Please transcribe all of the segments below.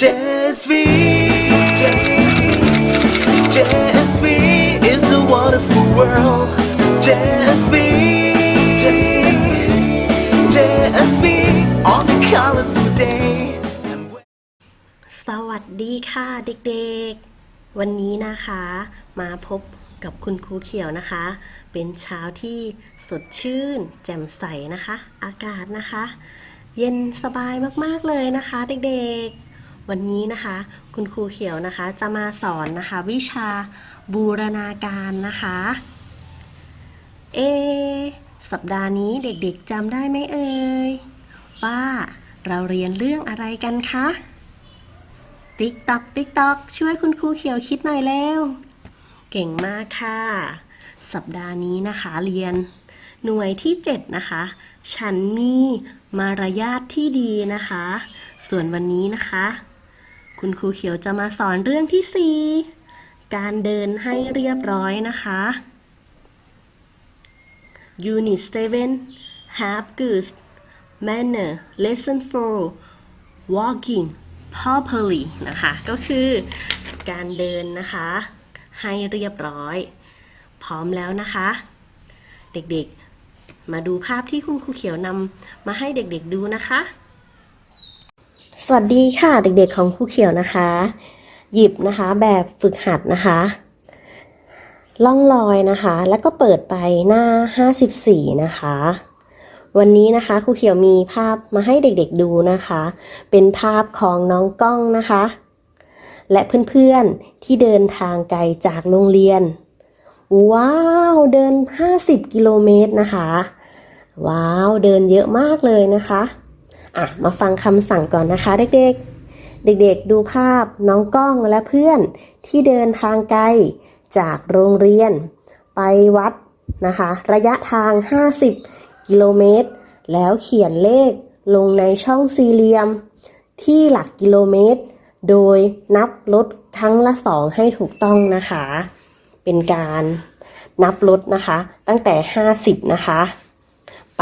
JSV JSV is a wonderful world JSV JSV on a colorful day สวัสดีค่ะเด็กๆ วันนี้นะคะมาพบกับคุณครูเขียวนะคะ เป็นเช้าที่สดชื่น แจ่มใสนะคะ อากาศนะคะ เย็นสบายมากๆเลยนะคะ เด็กๆ วันนี้นะคะคุณครูเขียวนะคะจะมาสอนนะคะวิชาบูรณาการนะคะเอสัปดาห์นี้เด็กๆจำได้ไหมเอ่ยว่าเราเรียนเรื่องอะไรกันคะติ๊กตอกติ๊กตอกช่วยคุณครูเขียวคิดหน่อยแล้ว เก่งมากค่ะ สัปดาห์นี้นะคะเรียนหน่วยที่ 7 นะคะ ฉันมีมารยาทที่ดีนะคะ ส่วนวันนี้นะคะ คุณครูเขียวจะมาสอนเรื่องที่ 4 การเดินให้เรียบร้อยนะคะ Unit 7 Have good manner Lesson 4 Walking properly นะคะ ก็คือการเดินนะคะ ให้เรียบร้อย พร้อมแล้วนะคะ เด็กๆ มาดูภาพที่คุณครูเขียวนำมาให้เด็กๆดูนะคะ วัสดีค่ะเด็กๆของครูเขียวนะคะ หยิบนะคะแบบฝึกหัดนะคะล่องลอยนะคะ แล้วก็เปิดไปหน้า 54 นะคะ วันนี้นะคะครูเขียวมีภาพมาให้เด็กๆดูนะคะ เป็นภาพของน้องก้องนะคะ และเพื่อนๆที่เดินทางไกลจากโรงเรียน ว้าวเดิน 50 กิโลเมตรนะคะ ว้าวเดินเยอะมากเลยนะคะ อะมาฟังคำสั่งก่อนนะคะ เด็กๆ เด็กๆ ดูภาพน้องก้องและเพื่อนที่เดินทางไกลจากโรงเรียน ไปวัดนะคะ ระยะทาง 50 กิโลเมตร แล้วเขียนเลขลงในช่องสี่เหลี่ยม ที่หลักกิโลเมตร โดยนับลดครั้งละสองให้ถูกต้องนะคะ เป็นการนับลดนะคะ ตั้งแต่ 50 นะคะ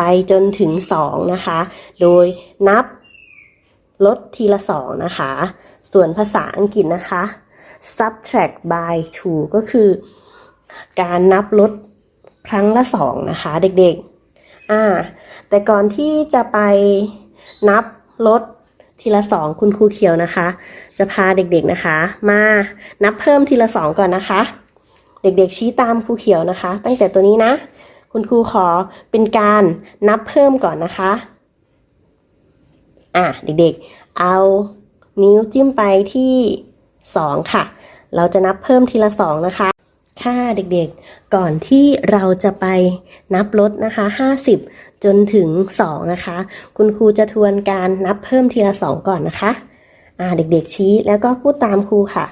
ไปจนถึง 2 นะคะ โดยนับลดทีละ 2 นะคะ ส่วนภาษาอังกฤษนะคะ subtract by 2 ก็คือ การนับลดครั้งละ 2 นะคะ เด็กๆ อ่า แต่ก่อนที่จะไปนับลดทีละสองคุณครูเขียวนะคะ จะพาเด็กๆนะคะ มานับเพิ่มทีละสองก่อนนะคะ เด็กๆชี้ตามครูเขียวนะคะ ตั้งแต่ตัวนี้นะ คุณครูขอเป็นการนับเพิ่มก่อนนะคะ อะเด็กๆ เอานิ้วจิ้มไปที่สองค่ะ เราจะนับเพิ่มทีละสองนะคะ ค่ะเด็กๆ ก่อนที่เราจะไปนับลดนะคะ 50 จนถึง 2 นะคะ คุณครูจะทวนการนับเพิ่มทีละ 2 ก่อนนะคะ อ่าเด็กๆชี้แล้วก็พูดตามครูค่ะ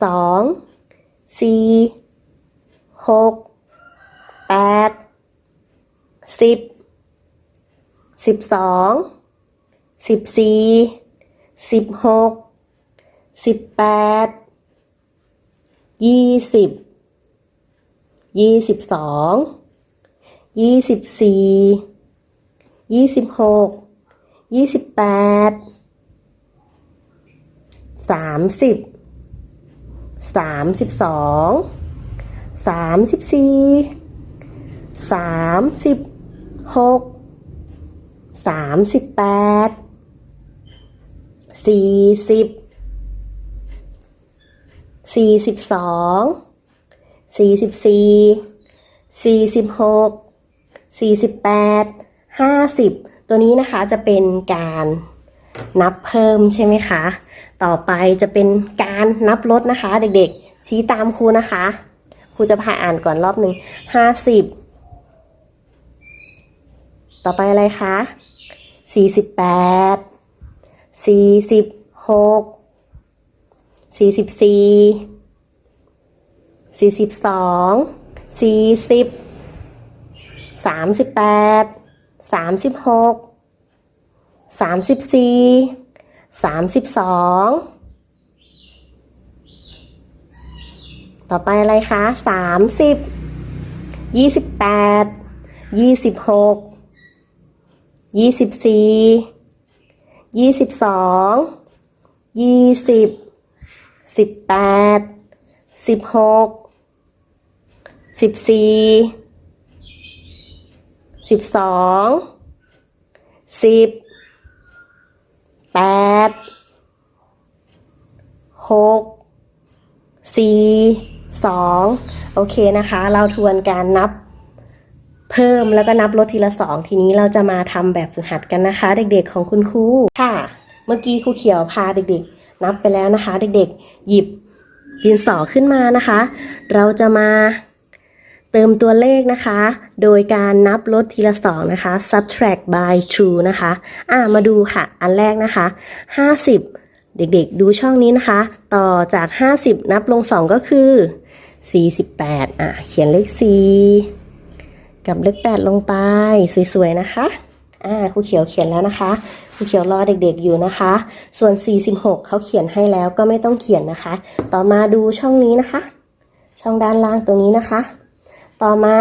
2 4 6 8 10 12 14 16 18 20ยี่สิบสองยี่สิบสี่ยี่สิบหกยี่สิบแปดสามสิบสามสิบสองสามสิบสี่สามสิบ หกสามสิบแปดสี่สิบสี่สิบสองสี่สิบสี่สี่สิบหกสี่สิบแปดห้าสิบตัวนี้นะคะจะเป็นการนับเพิ่มใช่ไหมคะ ต่อไปจะเป็นการนับลดนะคะ เด็กๆ ชี้ตามครูนะคะ ครูจะพาอ่านก่อนรอบหนึ่งห้าสิบ ต่อไปอะไรคะสี่สิบแปดสี่สิบหกสี่สิบสี่สี่สิบสองสี่สิบสามสิบแปดสามสิบหกสามสิบสี่สามสิบสองต่อไปอะไรคะสามสิบยี่สิบแปดยี่สิบหก ยี่สิบสี่ยี่สิบสองยี่สิบสิบแปดสิบหกสิบสี่สิบสองสิบแปดหกสี่สองโอเคนะคะ เราทวนการนับ พิ่มแล้วก็นับลดทีละสองทีนี้เราจะมาทำแบบฝึกหัดกันนะคะ เด็กๆของคุณครูค่ะ เมื่อกี้ครูเขียวพาเด็กๆ นับไปแล้วนะคะ เด็กๆ หยิบดินสอขึ้นมานะคะ เราจะมาเติมตัวเลขนะคะ โดยการนับลดทีละสองนะคะ subtract by two นะคะ อ่ามาดูค่ะ อันแรกนะคะ 50 เด็กๆ ดูช่องนี้นะคะ ต่อจาก 50 นับลง 2 ก็คือ 48 อะ เขียนเลข 4 กับเลข8ลงไปสวยๆนะคะอ่าครูเขียวเขียนแล้วนะคะครูเขียวรอเด็กๆอยู่นะคะ ส่วน 46 เขาเขียนให้แล้วก็ไม่ต้องเขียนนะคะ ต่อมาดูช่องนี้นะคะ ช่องด้านล่างตรงนี้นะคะ ต่อมา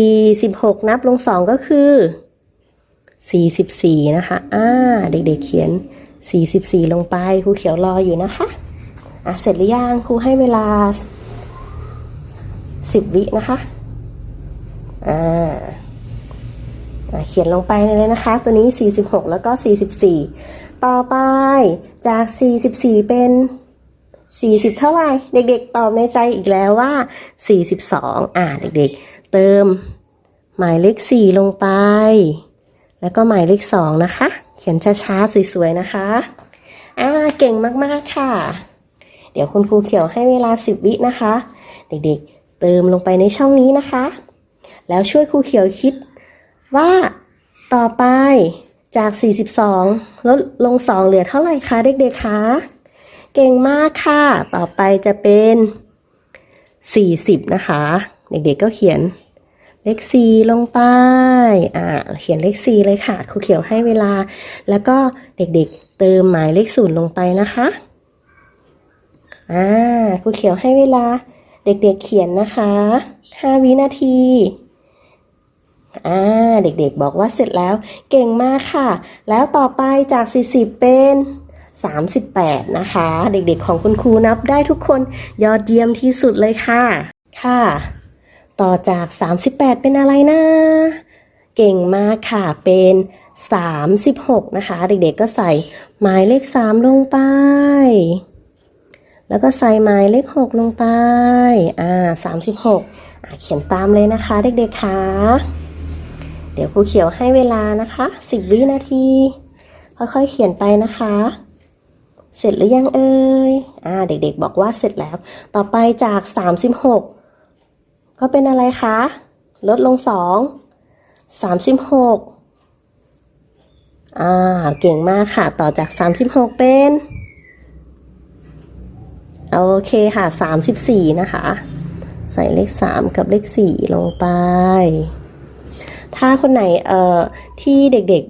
46 นับลง 2 ก็คือ 44 นะคะอ่าเด็กๆเขียน 44 ลงไปครูเขียวรออยู่นะคะอะเสร็จหรือยังครูให้เวลา 10 วินะคะ อ่าเขียนลงไปเลยนะคะ ตัวนี้ 46 แล้วก็ 44 ต่อไปจาก 44 เป็น 40 เท่าไหร่ เด็กๆ ตอบในใจอีกแล้วว่า 42 อ่าเด็กๆ เติมหมายเลข 4 ลงไป แล้วก็หมายเลข 2 นะคะ เขียนช้าๆ สวยๆ นะคะ อ่า เก่งมากๆ ค่ะ เดี๋ยวคุณครูเขียวให้เวลา 10 วินะคะ เด็กๆ เติมลงไปในช่องนี้นะคะ แล้วช่วยครูเขียวคิดว่าต่อไปจาก 42 ลดลง 2 เหลือเท่าไหร่คะเด็กๆคะเก่งมากค่ะ ต่อไปจะเป็น 40 นะคะ เด็กๆก็เขียนเลข 4 ลงไป อ่า เขียนเลข 4 เลยค่ะ ครูเขียวให้เวลา แล้วก็เด็กๆเติมหมายเลขศูนย์ลงไปนะคะ อ่า ครูเขียวให้เวลา เด็กๆเขียนนะคะ 5 วินาที อ่าเด็กๆบอกว่าเสร็จแล้วเก่งมากค่ะ แล้วต่อไปจาก 40 เป็น 38 นะคะ เด็กๆของคุณครูนับได้ทุกคนยอดเยี่ยมที่สุดเลยค่ะ ค่ะ ต่อจาก 38 เป็นอะไรนะ เก่งมากค่ะเป็น 36 นะคะ เด็กๆก็ใส่หมายเลข 3 ลงไป แล้วก็ใส่หมายเลข 6 ลงไป อ่า 36 เขียนตามเลยนะคะ เด็กๆค่ะ เดี๋ยวครูเขียวให้เวลานะคะ 10 วินาที ค่อยๆเขียนไปนะคะ เสร็จหรือยังเอ่ยอ่าเด็กๆบอกว่าเสร็จแล้ว ต่อไปจาก 36 ก็เป็นอะไรคะ ลดลง 2 36อ่าเก่งมากค่ะ ต่อจาก 36 เป็นโอเคค่ะ 34 นะคะ ใส่เลข 3 กับเลข 4 ลงไป ถ้าคนไหนเอ่อที่เด็ก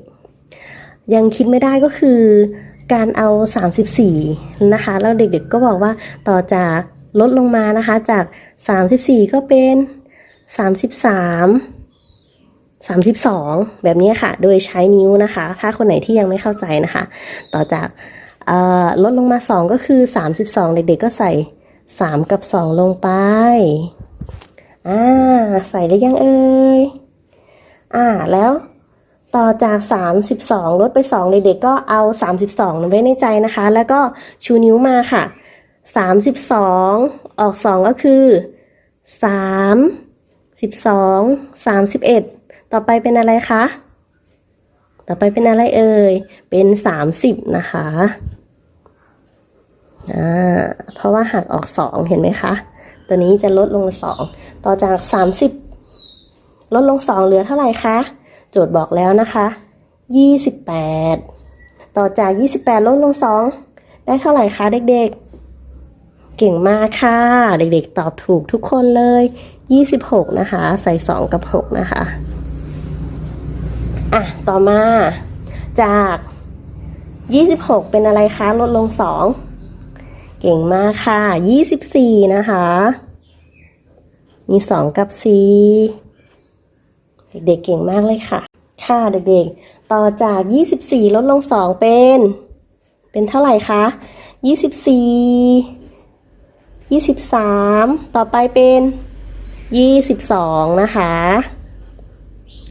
ๆ ยังคิดไม่ได้ก็คือการเอา 34 นะคะ แล้วเด็กๆก็บอกว่าต่อจากลดลงมานะคะ จาก 34 ก็เป็น 33 32 แบบนี้ค่ะ โดยใช้นิ้วนะคะ ถ้าคนไหนที่ยังไม่เข้าใจนะคะ ต่อจากลดลงมา 2 ก็คือ 32 เด็กๆก็ใส่ 3 กับ 2 ลงไป อ่า ใส่ได้วยังเอ่ย อ่าแล้วต่อจาก 32 ลดไป 2 เด็กๆก็เอา 32ไว้ในใจนะคะ แล้วก็ชูนิ้วมาค่ะ 32 ออก 2 ก็คือ 3 12 31 ต่อไปเป็นอะไรคะ ต่อไปเป็นอะไรเอ่ย เป็น 30 นะคะอ่าเพราะว่าหักออก 2 เห็นไหมคะ ตัวนี้จะลดลง 2 ต่อจาก 30 ลดลง 2 เหลือเท่าไหร่คะ โจทย์บอกแล้วนะคะ 28 ต่อจาก 28 ลดลง 2 ได้เท่าไหร่คะเด็กๆ เก่งมากค่ะ เด็กๆ ตอบถูกทุกคนเลย 26 นะคะ ใส่ 2 กับ 6 นะคะ อะ ต่อมา จาก 26 เป็นอะไรคะ ลดลง 2 เก่งมากค่ะ 24 นะคะ มี 2 กับ 4 เด็กๆเก่งมากเลยค่ะ ค่ะเด็กๆ ต่อจาก 24 ลดลง 2 เป็น เป็นเท่าไหร่คะยี่สิบสี่ยี่สิบสามต่อไปเป็นยี่สิบสองนะคะ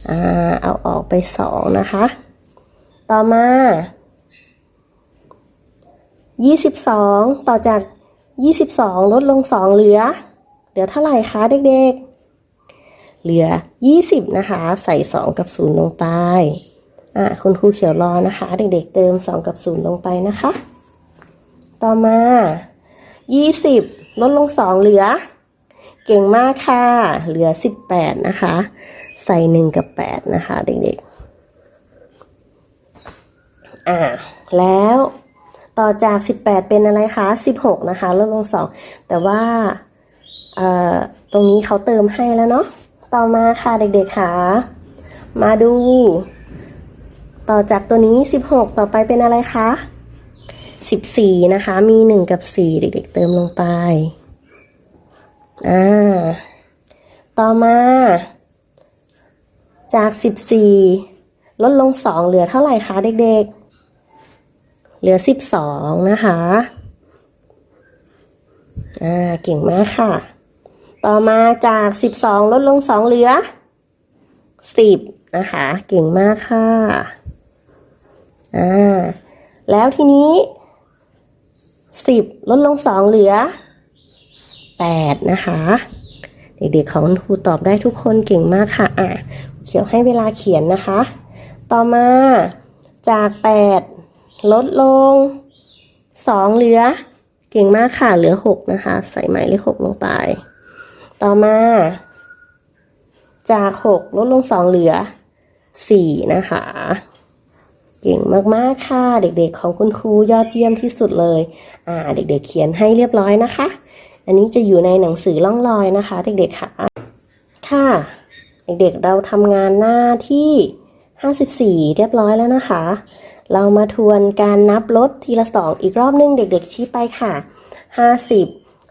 อ่าเอาออกไปสองนะคะ ต่อมายี่สิบสองต่อจากยี่สิบสองลดลงสองเหลือ เหลือเท่าไหร่คะเด็กๆ เหลือยี่สิบนะคะ ใส่สองกับศูนย์ลงไปอะคุณครูเขียวรอนะคะ เด็กๆเติมสองกับศูนย์ลงไปนะคะ ต่อมายี่สิบลดลงสองเหลือ เก่งมากค่ะ เหลือสิบแปดนะคะ ใส่หนึ่งกับแปดนะคะ เด็กๆ อ่าแล้วต่อจากสิบแปดเป็นอะไรคะสิบหกนะคะ ลดลงสองแต่ว่าตรงนี้เขาเติมให้แล้วเนาะ ต่อมาค่ะเด็กๆค่ะ มาดู ต่อจากตัวนี้สิบหกต่อไปเป็นอะไรคะสิบสี่นะคะ มีหนึ่งกับสี่เด็กๆ เติมลงไป อ่า ต่อมา จากสิบสี่ลดลงสองเหลือเท่าไหร่คะเด็กๆเหลือสิบสองนะคะ อ่า เก่งมากค่ะ ต่อมาจากสิบสองลดลงสองเหลือสิบนะคะ เก่งมากค่ะ อ่า แล้วทีนี้สิบลดลงสองเหลือแปดนะคะ เด็กๆของครูตอบได้ทุกคนเก่งมากค่ะ อะ เขียวให้เวลาเขียนนะคะ ต่อมาจากแปดลดลงสองเหลือ เก่งมากค่ะ เหลือหกนะคะ ใส่หมายเลขหกลงไป ต่อมา จากหกลดลงสองเหลือสี่นะคะ เก่งมากๆค่ะ เด็กๆของคุณครูยอดเยี่ยมที่สุดเลย อ่า เด็กๆเขียนให้เรียบร้อยนะคะ อันนี้จะอยู่ในหนังสือล่องรอยนะคะ เด็กๆค่ะ ค่ะ เด็กๆเราทำงานหน้าที่54เรียบร้อยแล้วนะคะ เรามาทวนการนับลดทีละสองอีกรอบนึง เด็กๆชี้ไปค่ะ50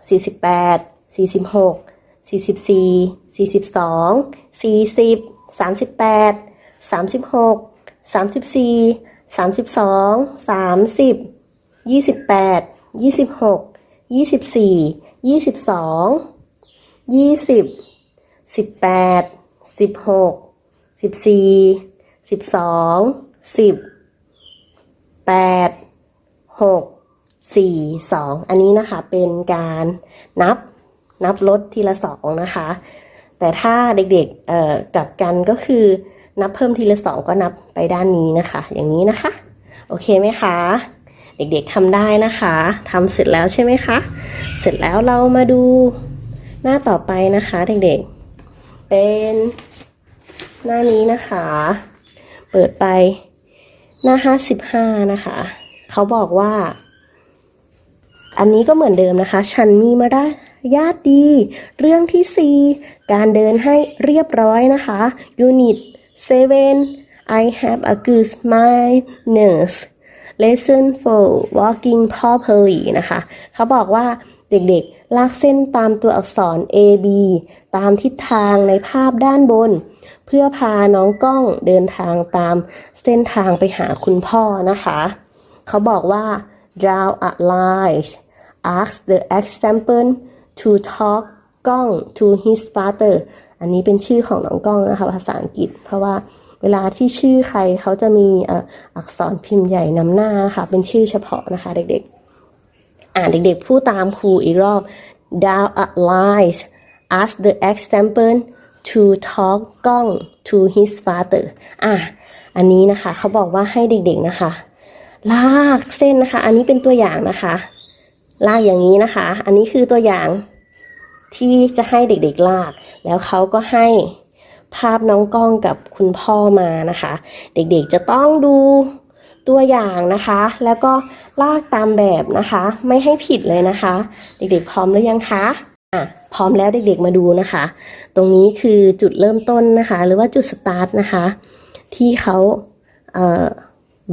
48 46 44 42 40 38 36 34 32 30 28 26 24 22 20 18 16 14 12 10 8 6 4 2 อันนี้นะคะเป็นการนับ นับลดทีละสองนะคะ แต่ถ้าเด็กๆกลับกันก็คือนับเพิ่มทีละสองก็นับไปด้านนี้นะคะ อย่างนี้นะคะ โอเคไหมคะ เด็กๆทำได้นะคะทำเสร็จแล้วใช่ไหมคะ เสร็จแล้วเรามาดูหน้าต่อไปนะคะเด็กๆ เป็นหน้านี้นะคะ เปิดไปหน้า55นะคะ เขาบอกว่า อันนี้ก็เหมือนเดิมนะคะฉันมีมาร ยาทดี เรื่องที่ 4 การเดินให้เรียบร้อยนะคะ Unit 7 I have a good manners lesson for walking properly นะคะ เขาบอกว่าเด็กๆ ลากเส้นตามตัวอักษร A B ตามทิศทางในภาพด้านบน เพื่อพาน้องกล้องเดินทางตามเส้นทางไปหาคุณพ่อนะคะ เขาบอกว่า draw a line ask the example to talk ก้อง to his father อันนี้เป็นชื่อของน้องก้องนะคะภาษาอังกฤษ เพราะว่าเวลาที่ชื่อใครเขาจะมีอักษรพิมพ์ใหญ่นำหน้านะคะเป็นชื่อเฉพาะนะคะเด็กๆ อ่านเด็กๆพูดตามครูอีกรอบ down a line ask the example to talk ก้อง to his father อะอันนี้นะคะเขาบอกว่าให้เด็กๆนะคะ ลากเส้นนะคะ อันนี้เป็นตัวอย่างนะคะ ลากอย่างนี้นะคะ อันนี้คือตัวอย่างที่จะให้เด็กๆลาก แล้วเขาก็ให้ภาพน้องกล้องกับคุณพ่อมานะคะ เด็กๆจะต้องดูตัวอย่างนะคะ แล้วก็ลากตามแบบนะคะ ไม่ให้ผิดเลยนะคะ เด็กๆพร้อมหรือยังคะอะพร้อมแล้วเด็กๆมาดูนะคะ ตรงนี้คือจุดเริ่มต้นนะคะ หรือว่าจุดสตาร์ทนะคะ ที่เขาเอ่อ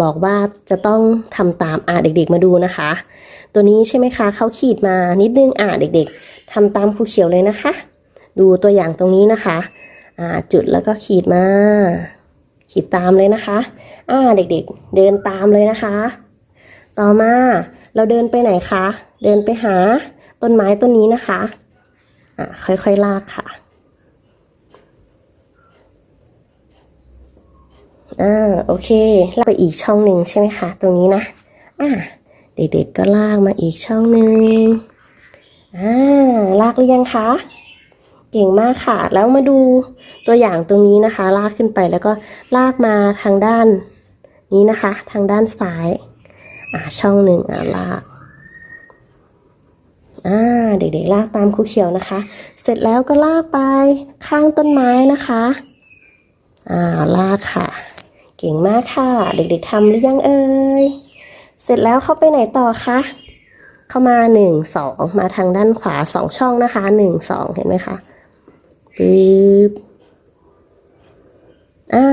บอกว่าจะต้องทำตามอะเด็กๆมาดูนะคะ ตัวนี้ใช่ไหมคะเขาขีดมานิดนึงอะเด็กๆทำตามครูเขียวเลยนะคะ ดูตัวอย่างตรงนี้นะคะอ่าจุดแล้วก็ขีดมา ขีดตามเลยนะคะอ่าเด็กๆ เดินตามเลยนะคะ ต่อมาเราเดินไปไหนคะ เดินไปหาต้นไม้ต้นนี้นะคะอะค่อยๆลากค่ะอ่าโอเคลากไปอีกช่องหนึ่งใช่ไหมคะ ตรงนี้นะอ่า เด็กๆก็ลากมาอีกช่องหนึ่งอ่าลากหรือยังคะ เก่งมากค่ะ แล้วมาดูตัวอย่างตรงนี้นะคะ ลากขึ้นไปแล้วก็ลากมาทางด้านนี้นะคะ ทางด้านซ้ายอ่าช่องหนึ่งอ่าลากอ่าเด็กๆลากตามครูเขียวนะคะ เสร็จแล้วก็ลากไปข้างต้นไม้นะคะอ่าลากค่ะ เก่งมากค่ะ เด็กๆทำหรือยังเอ่ย เสร็จแล้วเข้าไปไหนต่อคะ เข้ามาหนึ่งสองมาทางด้านขวาสองช่องนะคะหนึ่งสองเห็นไหมคะปึ๊บอ่า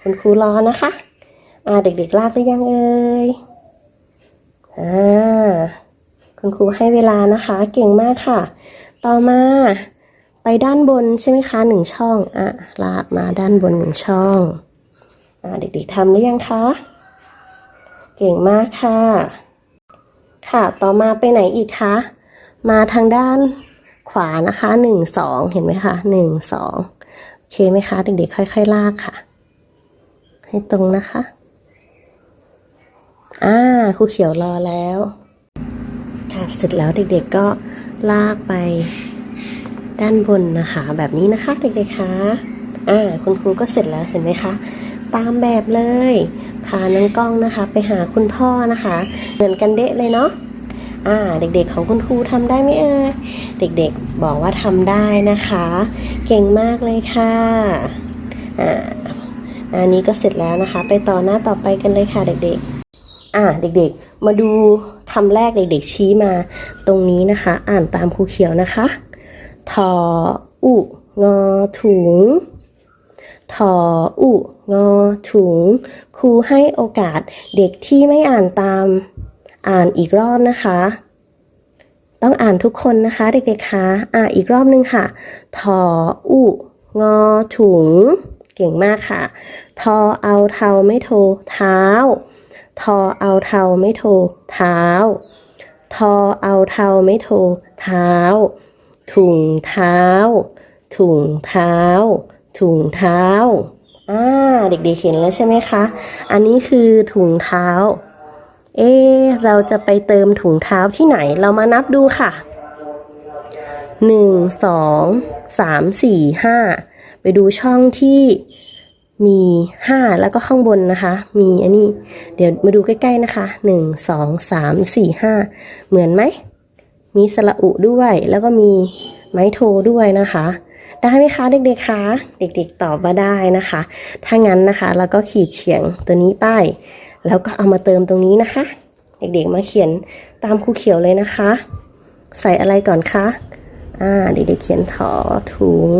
คุณครูรอนะคะ อ่าเด็กๆลากหรือยังเอ่ยอ่าคุณครูให้เวลานะคะ เก่งมากค่ะ ต่อมาไปด้านบนใช่ไหมคะหนึ่งช่อง อะลากมาด้านบนหนึ่งช่อง อ่าเด็กๆทำหรือยังคะ เก่งมากค่ะ ค่ะ ต่อมาไปไหนอีกคะ มาทางด้านขวานะคะหนึ่งสองเห็นไหมคะหนึ่งสองโอเคไหมคะ เด็กๆ ค่อย ๆ ลากค่ะ ให้ตรงนะคะ อ่าครูเขียวรอแล้ว ค่ะ เสร็จแล้วเด็กๆ ก็ลากไปด้านบนนะคะ แบบนี้นะคะ เด็กๆคะอ่าคุณครูก็เสร็จแล้วเห็นไหมคะ ตามแบบเลย พาน้องกล้องนะคะ ไปหาคุณพ่อนะคะ เหมือนกันเดะเลยเนาะอ่าเด็กๆของคุณครูทำได้ไหมเอ่ยเด็กๆบอกว่าทำได้นะคะ เก่งมากเลยค่ะอ่าอันนี้ก็เสร็จแล้วนะคะ ไปต่อหน้าต่อไปกันเลยค่ะ เด็กๆ อ่าเด็กๆ มาดูคำแรกเด็กๆ ชี้มา ตรงนี้นะคะ อ่านตามครูเขียวนะคะทออุงอถุง ทออุงอถุง ครูให้โอกาสเด็กที่ไม่อ่านตามอ่านอีกรอบนะคะ ต้องอ่านทุกคนนะคะเด็กๆคะอ่าอีกรอบนึงค่ะทออุงอถุง เก่งมากค่ะทอเอาเทาไม่โทเท้าทอเอาเทาไม่โทเท้าทอเอาเทาไม่โทเท้าถุงเท้าถุงเท้า ถุงเท้าอ่าเด็กๆเห็นแล้วใช่ไหมคะ อันนี้คือถุงเท้า เอ๊เราจะไปเติมถุงเท้าที่ไหนเรามานับดูค่ะหนึ่งสองสามสี่ห้าไปดูช่องที่มีห้าแล้วก็ข้างบนนะคะ มีอันนี้ เดี๋ยวมาดูใกล้ๆนะคะหนึ่งสองสามสี่ห้าเหมือนไหม มีสระอุด้วยแล้วก็มีไม้โทด้วยนะคะ ได้ไหมคะเด็กๆคะเด็กๆตอบมาได้นะคะ ถ้างั้นนะคะแล้วก็ขีดเฉียงตัวนี้ไป แล้วก็เอามาเติมตรงนี้นะคะ เด็กๆมาเขียนตามครูเขียวเลยนะคะ ใส่อะไรก่อนคะอ่าเด็กๆเขียนถอถุง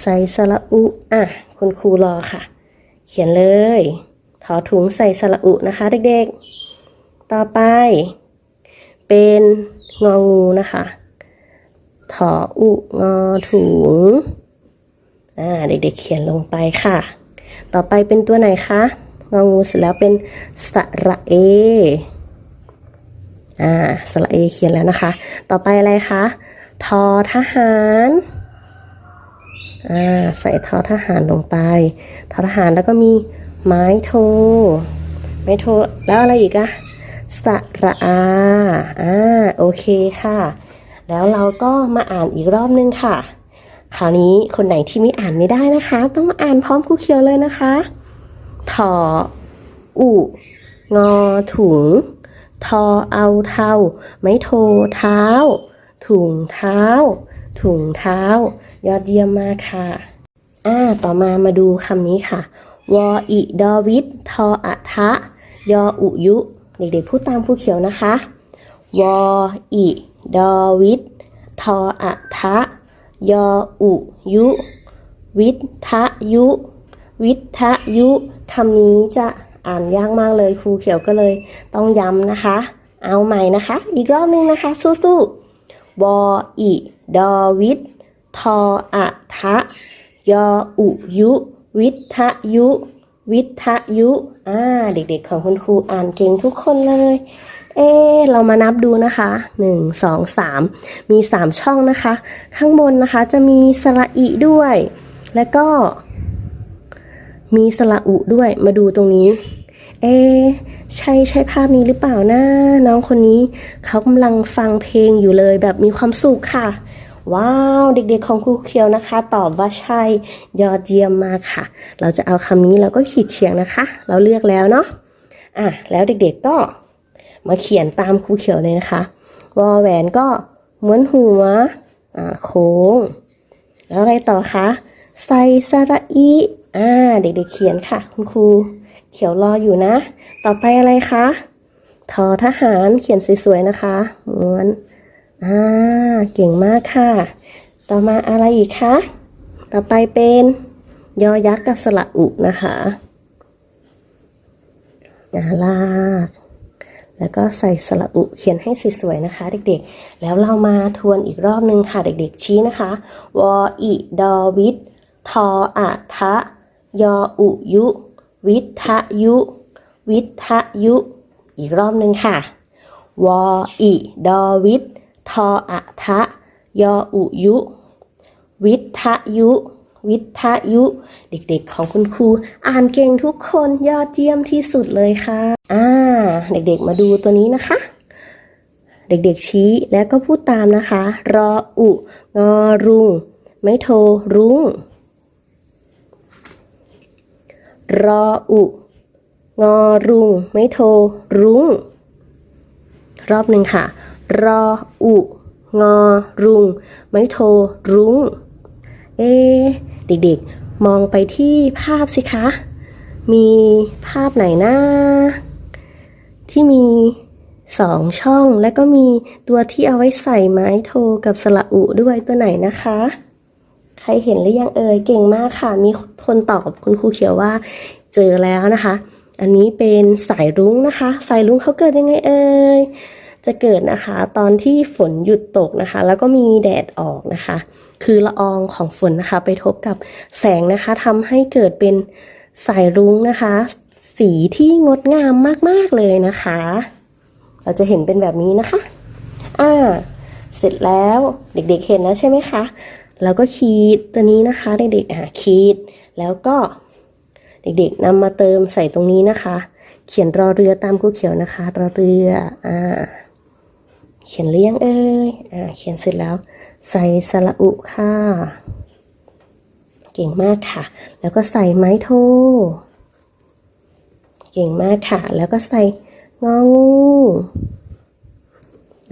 ใส่สระอุอะคุณครูรอค่ะ เขียนเลยถอถุงใส่สระอุนะคะ เด็กๆ ต่อไป เป็นงองูนะคะ ถออุงอถุงอ่าเด็กๆเขียนลงไปค่ะ ต่อไปเป็นตัวไหนคะงองูเสร็จแล้วเป็นสระเออ่าสระเอเขียนแล้วนะคะ ต่อไปอะไรคะทอทหารอ่าใส่ทอทหารลงไปทอทหารแล้วก็มีไม้โท ไม้โท แล้วอะไรอีกอะสระอาอ่าโอเคค่ะ แล้วเราก็มาอ่านอีกรอบนึงค่ะ คราวนี้คนไหนที่ไม่อ่านไม่ได้นะคะ ต้องมาอ่านพร้อมครูเขียวเลยนะคะถออุงอถุง ทอเอาเทาไม่โทเท้า ถุงเท้า ถุงเท้า ยอดเยี่ยมมากค่ะ อ่า ต่อมามาดูคำนี้ค่ะ วออิดอวิททออะทะ ยออุยุ เด็กๆพูดตามผู้เขียวนะคะ วออิ ดอวิททออะทะ ยออุยุ วิทะยุ วิทะยุคำนี้จะอ่านยากมากเลยครูเขียวก็เลยต้องย้ำนะคะ เอาใหม่นะคะ อีกรอบนึงนะคะ สู้ๆวออิดอวิททออะทะ ยออุยุ วิทะยุววิทยุ อ่า เด็กๆของคุณครูอ่านเก่งทุกคนเลย เอเรามานับดูนะคะหนึ่งสองสามมีสามช่องนะคะ ข้างบนนะคะจะมีสระอีด้วย แล้วก็ มีสระอุด้วย มาดูตรงนี้ เอใช่ใช่ภาพนี้หรือเปล่านะน้องคนนี้เขากำลังฟังเพลงอยู่เลยแบบมีความสุขค่ะว้าวเด็กๆของครูเคียวนะคะ ตอบว่าใช่ยอดเยี่ยมมากค่ะ เราจะเอาคำนี้เราก็ขีดเฉียงนะคะ เราเลือกแล้วเนาะอะแล้วเด็กๆก็ มาเขียนตามครูเขียวเลยนะคะวอแหวนก็เหมือนหัวอ่าโค้ง แล้วอะไรต่อคะใส่สระอีอ่าเด็กๆเขียนค่ะ คุณครูเขียวรออยู่นะ ต่อไปอะไรคะทอทหารเขียนสวยๆนะคะม้วนอ่าเก่งมากค่ะ ต่อมาอะไรอีกคะต่อไปเป็นยอยักษ์กับสระอุนะคะอ่าลาก แล้วก็ใส่สระอุเขียนให้สวยๆนะคะ เด็กๆ แล้วเรามาทวนอีกรอบนึงค่ะเด็กๆ ชี้นะคะ วออิดอวิททออะทะ ยออุยุ วิทะยุ วิทะยุ อีกรอบนึงค่ะ วออิดอวิททออะทะ ยออุยุ วิทะยุวิทยุ เด็กๆของคุณครู อ่านเก่งทุกคนยอดเยี่ยมที่สุดเลยค่ะอ่า เด็กๆมาดูตัวนี้นะคะ เด็กๆชี้แล้วก็พูดตามนะคะ รออุงอรุง ไม่โทรรุ้งรออุงอรุง ไม่โทรรุ้ง รอบหนึ่งค่ะ รออุงอรุง ไม่โทรรุ้ง เอ เด็กๆ มองไปที่ภาพสิคะ มีภาพไหนนะ ที่มีสองช่องแล้วก็มีตัวที่เอาไว้ใส่ไม้โทกับสระอุด้วยตัวไหนนะคะ ใครเห็นหรือยังเอ่ยเก่งมากค่ะ มีคนตอบคุณครูเขียวว่า เจอแล้วนะคะ อันนี้เป็นสายรุ้งนะคะ สายรุ้งเขาเกิดยังไงเอ่ยจะเกิดนะคะ ตอนที่ฝนหยุดตกนะคะ แล้วก็มีแดดออกนะคะ คือละอองของฝนนะคะ ไปทบกับแสงนะคะทำให้เกิดเป็นสายรุ้งนะคะ สีที่งดงามมากๆเลยนะคะ เราจะเห็นเป็นแบบนี้นะคะ อ่า เสร็จแล้วเด็กๆเห็นแล้วใช่ไหมคะ เราก็ขีดตัวนี้นะคะเด็กๆอ่าขีด แล้วก็เด็กๆนำมาเติมใส่ตรงนี้นะคะ เขียนรอเรือตามครูเขียวนะคะ รอเรือ อ่า เขียนเรียงเอ้ย อ่า เขียนเสร็จแล้ว ใส่สระอุค่ะ เก่งมากค่ะ แล้วก็ใส่ไม้โท เก่งมากค่ะ แล้วก็ใส่งองู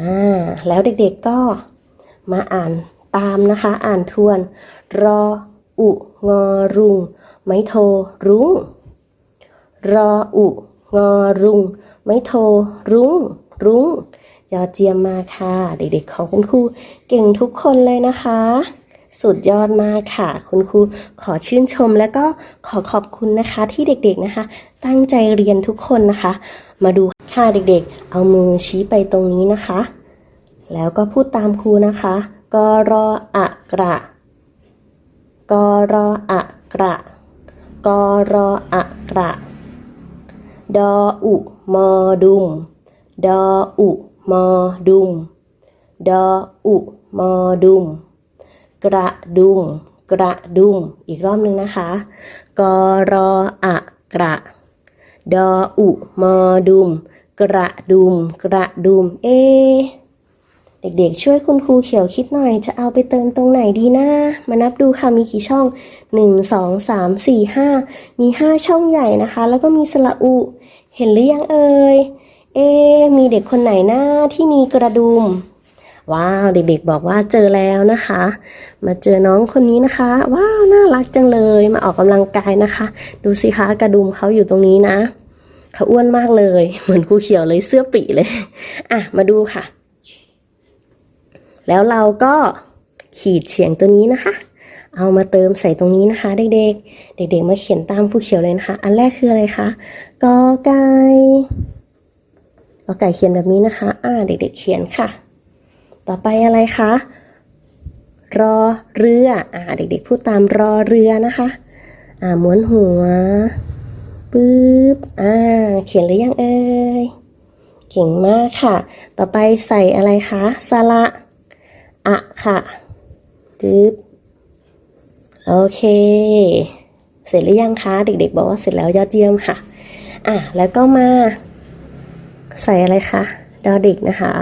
อ่าแล้วเด็กๆก็มาอ่านตามนะคะ อ่านทวน รอ อุ งอรุง ไม้โทรุ้ง รอ อุ งอรุง ไม้โทรุ้ง รุ้งยอดเจียมมากค่ะ เด็กๆของคุณครูเก่งทุกคนเลยนะคะ สุดยอดมากค่ะ คุณครูขอชื่นชมและก็ขอขอบคุณนะคะที่เด็กๆนะคะ ตั้งใจเรียนทุกคนนะคะ มาดูค่ะเด็กๆ เอามือชี้ไปตรงนี้นะคะ แล้วก็พูดตามครูนะคะกรออะกระกรออะกระกรออะกระ ดออุมอดุม ดออุมอดุม ดออุมอดุม กระดุมกระดุมอีกรอบหนึ่งนะคะกรออะกระ ดออุมอดุม กระดุม กระดุม เอ เด็กๆ ช่วยคุณครูเขียวคิดหน่อย จะเอาไปเติมตรงไหนดีนะ มานับดูค่ะ มีกี่ช่อง 1 2 3 4 5 มี 5 ช่องใหญ่นะคะ แล้วก็มีสระอุ เห็นหรือยังเอ่ย เอ มีเด็กคนไหนนะที่มีกระดุม ว้าวเด็กๆบอกว่าเจอแล้วนะคะ มาเจอน้องคนนี้นะคะ ว้าวน่ารักจังเลยมาออกกำลังกายนะคะ ดูสิคะกระดุมเขาอยู่ตรงนี้นะเขาอ้วนมากเลย เหมือนครูเขียวเลยเสื้อปีเลย อะมาดูค่ะ แล้วเราก็ขีดเฉียงตัวนี้นะคะ เอามาเติมใส่ตรงนี้นะคะ เด็กๆ เด็ก ๆ มาเขียนตามครูเขียวเลยนะคะ อันแรกคืออะไรคะกอไก่กอไก่เขียนแบบนี้นะคะ อ่า เด็ก ๆ เขียนค่ะ ต่อไปอะไรคะ รอเรืออ่าเด็กๆพูดตามรอเรือนะคะ อ่าม้วนหัวปึ๊บอ่าเขียนหรือยังเอ่ยเก่งมากค่ะ ต่อไปใส่อะไรคะสระอะค่ะปึ๊บโอเค เสร็จหรือยังคะเด็ก ๆ บอกว่าเสร็จแล้วยอดเยี่ยมค่ะ อะแล้วก็มา ใส่อะไรคะดอเด็กนะคะ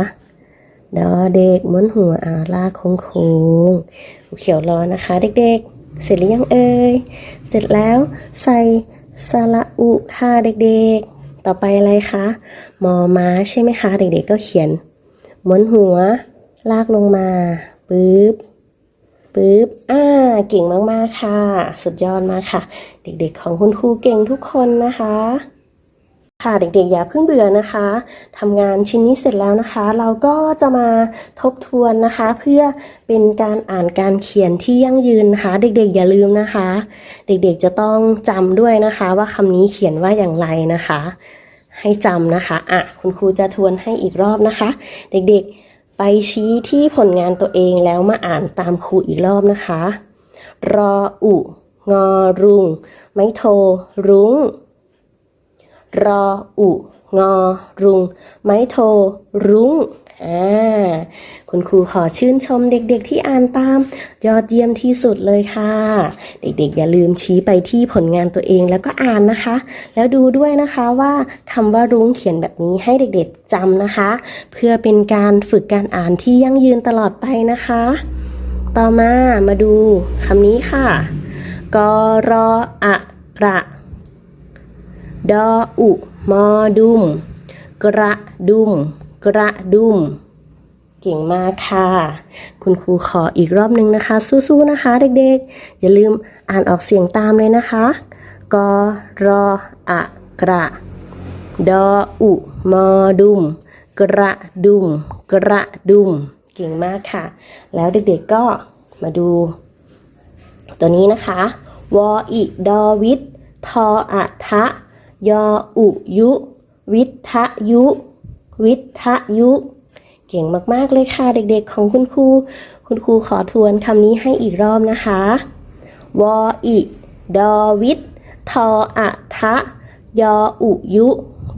ดอเด็กม้วนหัวอาลากโค้งโค้งเขียวรอนะคะ เด็กๆ เสร็จหรือยังเอ่ย เสร็จแล้วใส่สระอุค่ะเด็กๆ ต่อไปอะไรคะมอม้าใช่ไหมคะ เด็กๆก็เขียนม้วนหัว ลากลงมาปึ๊บปึ๊บ อ่า เก่งมาก ๆ ค่ะ สุดยอดมากค่ะ เด็กๆ ของคุณครูเก่งทุกคนนะคะ ค่ะเด็กๆอย่าเพิ่งเบื่อนะคะทำงานชิ้นนี้เสร็จแล้วนะคะ เราก็จะมาทบทวนนะคะ เพื่อเป็นการอ่านการเขียนที่ยั่งยืนนะคะ เด็กๆ อย่าลืมนะคะ เด็กๆจะต้องจำด้วยนะคะ ว่าคำนี้เขียนว่าอย่างไรนะคะ ให้จำนะคะอะคุณครูจะทวนให้อีกรอบนะคะ เด็กๆไปชี้ที่ผลงานตัวเองแล้วมาอ่านตามครูอีกรอบนะคะ รออุ งอรุง ไม่โท รุ้ง รออุ งอ รุง ไม้โท รุ้งอ่าคุณครูขอชื่นชมเด็กๆที่อ่านตาม ยอดเยี่ยมที่สุดเลยค่ะ เด็กๆ อย่าลืมชี้ไปที่ผลงานตัวเองแล้วก็อ่านนะคะ แล้วดูด้วยนะคะว่าคำว่ารุ้งเขียนแบบนี้ให้เด็กๆจำนะคะ เพื่อเป็นการฝึกการอ่านที่ยั่งยืนตลอดไปนะคะ ต่อมามาดูคำนี้ค่ะกรออะกระ ดออุมอดุม กระดุม กระดุม เก่งมากค่ะ คุณครูขออีกรอบหนึ่งนะคะ สู้ๆนะคะ เด็กๆ อย่าลืมอ่านออกเสียงตามเลยนะคะกรออะกระ ดออุมอดุม กระดุม กระดุม เก่งมากค่ะ แล้วเด็กๆก็มาดู ตัวนี้นะคะ วออิดอวิททออะทะ ยออุยุ วิทะยุ วิทะยุ เก่งมาก ๆ เลยค่ะ เด็กๆ ของคุณครู คุณครูขอทวนคำนี้ให้อีกรอบนะคะ วออิดอวิททออะทะ ยออุยุ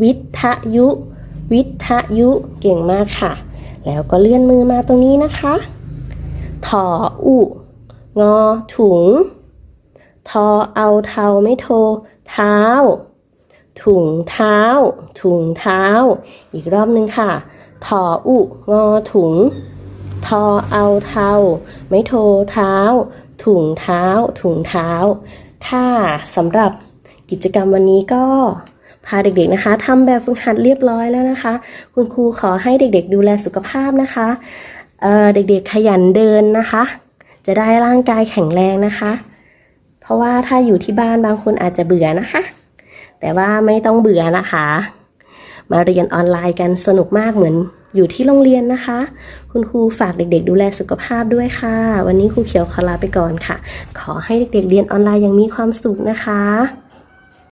วิทะยุ วิทะยุ เก่งมากค่ะ แล้วก็เลื่อนมือมาตรงนี้นะคะถออุงอถุง ทอเอาเทาไม่โท เท้า ถุงเท้า ถุงเท้า อีกรอบหนึ่งค่ะถออุงอถุง ทอเอาเทาไม่โทเท้า ถุงเท้า ถุงเท้า ค่ะสำหรับกิจกรรมวันนี้ก็พาเด็กๆนะคะทำแบบฝึกหัดเรียบร้อยแล้วนะคะ คุณครูขอให้เด็กๆ ดูแลสุขภาพนะคะเเด็กๆขยันเดินนะคะ จะได้ร่างกายแข็งแรงนะคะ เพราะว่าถ้าอยู่ที่บ้านบางคนอาจจะเบื่อนะคะ แต่ว่าไม่ต้องเบื่อนะคะ มาเรียนออนไลน์กันสนุกมากเหมือนอยู่ที่โรงเรียนนะคะ คุณครูฝากเด็กๆ ดูแลสุขภาพด้วยค่ะ วันนี้ครูเขียวขอลาไปก่อนค่ะ ขอให้เด็กๆเรียนออนไลน์อย่างมีความสุขนะคะ